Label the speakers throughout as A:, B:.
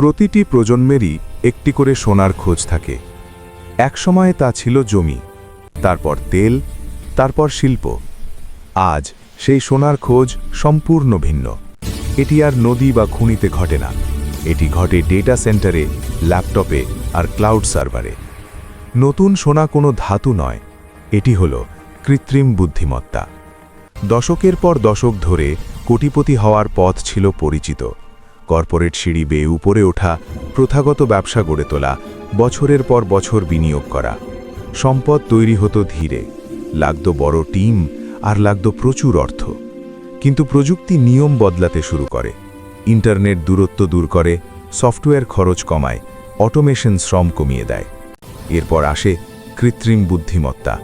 A: প্রতিটি প্রজন্মেরই একটি করে সোনার খোঁজ থাকে। একসময়ে তা ছিল জমি, তারপর তেল, তারপর শিল্প। আজ সেই সোনার খোঁজ সম্পূর্ণ ভিন্ন। এটি আর নদী বা খুনিতে ঘটে না। এটি ঘটে ডেটা সেন্টারে, ল্যাপটপে আর ক্লাউড সার্ভারে। নতুন সোনা কোনো ধাতু নয়। এটি হল কৃত্রিম বুদ্ধিমত্তা। দশকের পর দশক ধরে কোটিপতি হওয়ার পথ ছিল পরিচিত। কর্পোরেট সিঁড়ি বেয়ে উপরে ওঠা প্রথাগত ব্যবসা গড়ে তোলা, বছরের পর বছর বিনিয়োগ করা। সম্পদ তৈরি হতো ধীরে। লাগত বড় টিম আর লাগত প্রচুর অর্থ। কিন্তু প্রযুক্তি নিয়ম বদলাতে শুরু করে। ইন্টারনেট দূরত্ব দূর করে, সফটওয়্যার খরচ কমায়, অটোমেশন শ্রম কমিয়ে দেয়। এরপর আসে কৃত্রিম বুদ্ধিমত্তা।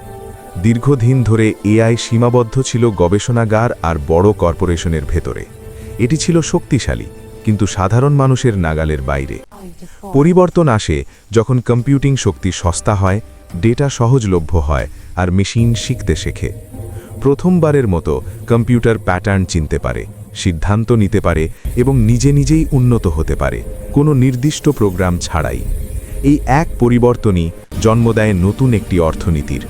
A: দীর্ঘদিন ধরে এআই সীমাবদ্ধ ছিল গবেষণাগার আর বড় কর্পোরেশনের ভেতরে। এটি ছিল শক্তিশালী কিন্তু সাধারণ মানুষের নাগালের বাইরে। পরিবর্তন আসে যখন কম্পিউটিং শক্তি সস্তা হয়, ডেটা সহজলভ্য হয় আর মেশিন শিখতে শেখে। প্রথমবারের মতো কম্পিউটার প্যাটার্ন চিনতে পারে, সিদ্ধান্ত নিতে পারে এবং নিজে নিজেই উন্নত হতে পারে, কোনো নির্দিষ্ট প্রোগ্রাম ছাড়াই। এই এক পরিবর্তনই জন্ম দেয় নতুন একটি অর্থনীতির।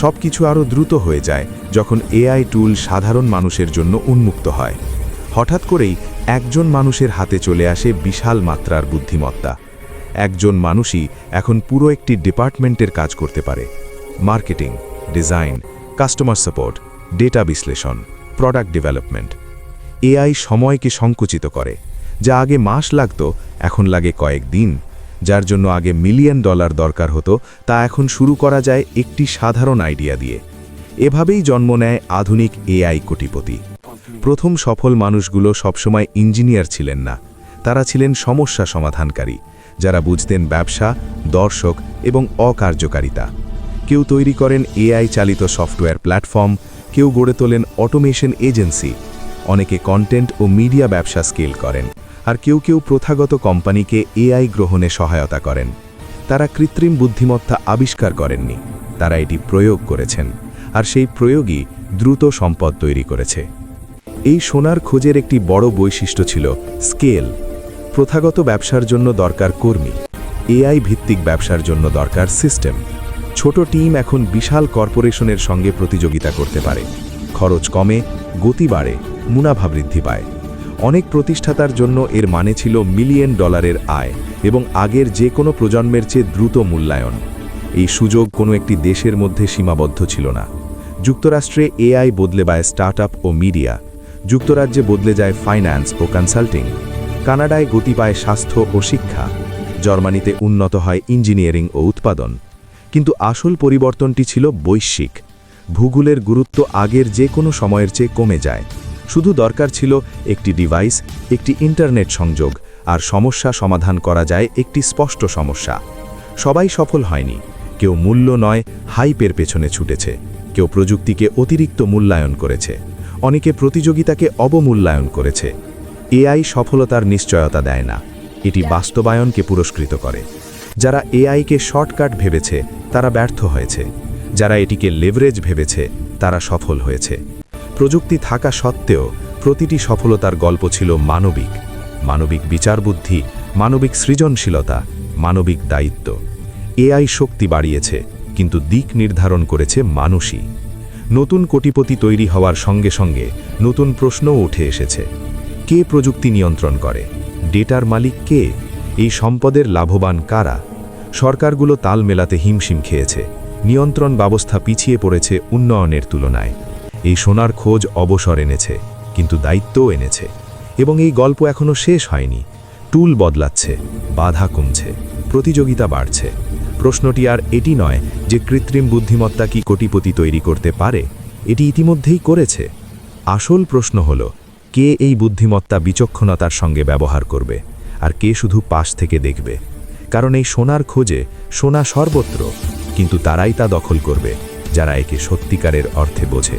A: সব কিছু আরও দ্রুত হয়ে যায় যখন এআই টুল সাধারণ মানুষের জন্য উন্মুক্ত হয়। হঠাৎ করেই একজন মানুষের হাতে চলে আসে বিশাল মাত্রার বুদ্ধিমত্তা। একজন মানুষই এখন পুরো একটি ডিপার্টমেন্টের কাজ করতে পারে। Marketing, design, customer support, data বিশ্লেষণ, প্রোডাক্ট ডেভেলপমেন্ট। এআই সময়কে সংকুচিত করে, যা আগে মাস লাগত, এখন লাগে কয়েক দিন। যার জন্য আগে মিলিয়ন ডলার দরকার হতো, তা এখন শুরু করা যায় একটি সাধারণ আইডিয়া দিয়ে। এভাবেই জন্ম নেয় আধুনিক এআই কোটিপতি। প্রথম সফল মানুষগুলো সবসময় ইঞ্জিনিয়ার ছিলেন না। তারা ছিলেন সমস্যা সমাধানকারী, যারা বুঝতেন ব্যবসা, দর্শক এবং অকার্যকারিতা। কেউ তৈরি করেন এআই চালিত সফটওয়্যার প্ল্যাটফর্ম, কেউ গড়ে তোলেন অটোমেশন এজেন্সি। অনেকে কন্টেন্ট ও মিডিয়া ব্যবসা স্কেল করেন, আর কেউ কেউ প্রথাগত কোম্পানিকে এআই গ্রহণে সহায়তা করেন। তারা কৃত্রিম বুদ্ধিমত্তা আবিষ্কার করেননি। তারা এটি প্রয়োগ করেছেন, আর সেই প্রয়োগই দ্রুত সম্পদ তৈরি করেছে। এই সোনার খোঁজের একটি বড় বৈশিষ্ট্য ছিল স্কেল। প্রথাগত ব্যবসার জন্য দরকার কর্মী। এআই ভিত্তিক ব্যবসার জন্য দরকার সিস্টেম। ছোট টিম এখন বিশাল কর্পোরেশনের সঙ্গে প্রতিযোগিতা করতে পারে। খরচ কমে, গতি বাড়ে, মুনাফা বৃদ্ধি পায়। অনেক প্রতিষ্ঠাতার জন্য এর মানে ছিল মিলিয়ন ডলারের আয় এবং আগের যে কোনো প্রজন্মের চেয়ে দ্রুত মূল্যায়ন। এই সুযোগ কোনো একটি দেশের মধ্যে সীমাবদ্ধ ছিল না। যুক্তরাষ্ট্রে এআই বদলে বায় স্টার্টআপ ও মিডিয়া। যুক্তরাজ্যে বদলে যায় ফাইন্যান্স ও কনসাল্টিং কানাডায় গতি পায় স্বাস্থ্য ও শিক্ষা। জার্মানিতে উন্নত হয় ইঞ্জিনিয়ারিং ও উৎপাদন। কিন্তু আসল পরিবর্তনটি ছিল বৈশ্বিক। ভূগোলের গুরুত্ব আগের যে কোনো সময়ের চেয়ে কমে যায়। শুধু দরকার ছিল একটি ডিভাইস একটি ইন্টারনেট সংযোগ, আর সমস্যা সমাধান করা যায় একটি স্পষ্ট সমস্যা। সবাই সফল হয়নি। কেউ মূল্য নয় হাইপের পেছনে ছুটেছে। কেউ প্রযুক্তিকে অতিরিক্ত মূল্যায়ন করেছে। অনেকে প্রতিযোগিতাকে অবমূল্যায়ন করেছে। এআই সফলতার নিশ্চয়তা দেয় না। এটি বাস্তবায়নকে পুরস্কৃত করে। যারা এআইকে শর্টকাট ভেবেছে, তারা ব্যর্থ হয়েছে। যারা এটিকে লেভারেজ ভেবেছে, তারা সফল হয়েছে। প্রযুক্তি থাকা সত্ত্বেও প্রতিটি সফলতার গল্প ছিল মানবিক। মানবিক বিচারবুদ্ধি, মানবিক সৃজনশীলতা, মানবিক দায়িত্ব। এআই শক্তি বাড়িয়েছে, কিন্তু দিক নির্ধারণ করেছে মানুষই। নতুন কোটিপতি তৈরি হওয়ার সঙ্গে সঙ্গে নতুন প্রশ্নও উঠে এসেছে। কে প্রযুক্তি নিয়ন্ত্রণ করে? ডেটার মালিক কে? এই সম্পদের লাভবান কারা? সরকারগুলো তাল মেলাতে হিমশিম খেয়েছে। নিয়ন্ত্রণ ব্যবস্থা পিছিয়ে পড়েছে উন্নয়নের তুলনায়। এই সোনার খোঁজ অবসর এনেছে, কিন্তু দায়িত্বও এনেছে। এবং এই গল্প এখনও শেষ হয়নি। টুল বদলাচ্ছে, বাধা কমছে, প্রতিযোগিতা বাড়ছে। প্রশ্নটি আর এটি নয় যে কৃত্রিম বুদ্ধিমত্তা কি কোটিপতি তৈরি করতে পারে, এটি ইতিমধ্যেই করেছে। আসল প্রশ্ন হল, কে এই বুদ্ধিমত্তা বিচক্ষণতার সঙ্গে ব্যবহার করবে, আর কে শুধু পাশ থেকে দেখবে? কারণ এই সোনার খোঁজে সোনা সর্বত্র, কিন্তু তারাই তা দখল করবে, যারা একে সত্যিকারের অর্থে বোঝে।